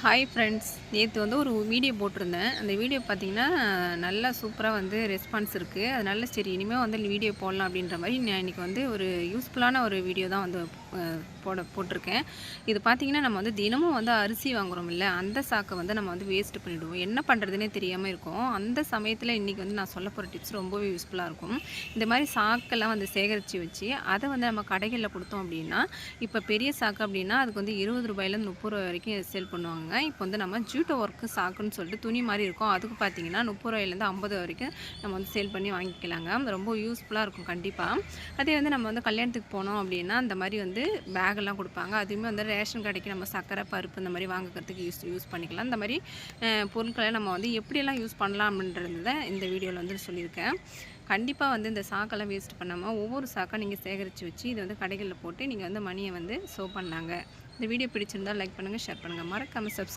Hi friends நேற்று வந்து ஒரு வீடியோ போட்டிருந்தேன். அந்த வீடியோ பார்த்தீங்கன்னா நல்லா சூப்பராக வந்து ரெஸ்பான்ஸ் இருக்குது அதனால சரி இனிமேல் வந்து வீடியோ போடலாம் அப்படின்ற மாதிரி நான் இன்றைக்கி வந்து ஒரு யூஸ்ஃபுல்லான ஒரு வீடியோ தான் வந்து போட போட்டிருக்கேன். இது பார்த்தீங்கன்னா நம்ம வந்து தினமும் வந்து அரிசி வாங்குறோம் இல்லை? அந்த சாக்கை வந்து நம்ம வந்து வேஸ்ட் பண்ணிவிடுவோம் என்ன பண்ணுறதுனே தெரியாமல் இருக்கும். அந்த சமயத்தில் இன்றைக்கி வந்து நான் சொல்ல போகிற டிப்ஸ் ரொம்பவே யூஸ்ஃபுல்லாக இருக்கும். இந்த மாதிரி சாக்கெல்லாம் வந்து சேகரித்து வச்சு அதை வந்து நம்ம கடைகளில் கொடுத்தோம் அப்படின்னா இப்போ பெரிய சாக்கு அப்படின்னா அதுக்கு வந்து இருபது ரூபாயிலேருந்து முப்பது ரூபாய் வரைக்கும் சேல் பண்ணுவாங்க. இப்போ வந்து நம்ம ஜூட்டோ ஒர்க்கு சாக்குன்னு சொல்லிட்டு துணி மாதிரி இருக்கும். அதுக்கு பார்த்தீங்கன்னா முப்பது ரூபாயிலேருந்து ஐம்பது வரைக்கும் நம்ம வந்து சேல் பண்ணி வாங்கிக்கலாங்க. ரொம்ப யூஸ்ஃபுல்லாக இருக்கும் கண்டிப்பாக அதே வந்து நம்ம வந்து கல்யாணத்துக்கு போனோம் அப்படின்னா அந்த மாதிரி வந்து வந்து பேகெல்லாம் கொடுப்பாங்க. அதுவுமே வந்து ரேஷன் கடைக்கு நம்ம சக்கரை பருப்பு இந்த மாதிரி வாங்குறதுக்கு யூஸ் யூஸ் பண்ணிக்கலாம். இந்த மாதிரி பொருட்களை நம்ம வந்து எப்படியெல்லாம் யூஸ் பண்ணலாம் அப்படின்றத இந்த வீடியோவில் வந்து சொல்லியிருக்கேன். கண்டிப்பாக வந்து இந்த சாக்கெல்லாம் வேஸ்ட் பண்ணாமல் ஒவ்வொரு சாக்காக நீங்கள் சேகரித்து வச்சு இதை வந்து கடைகளில் போட்டு நீங்கள் வந்து மணியை வந்து சோ பண்ணாங்க. இந்த வீடியோ பிடிச்சிருந்தால் லைக் பண்ணுங்கள் ஷேர் பண்ணுங்கள் மறக்காமல் சப்ஸ்கிரைப்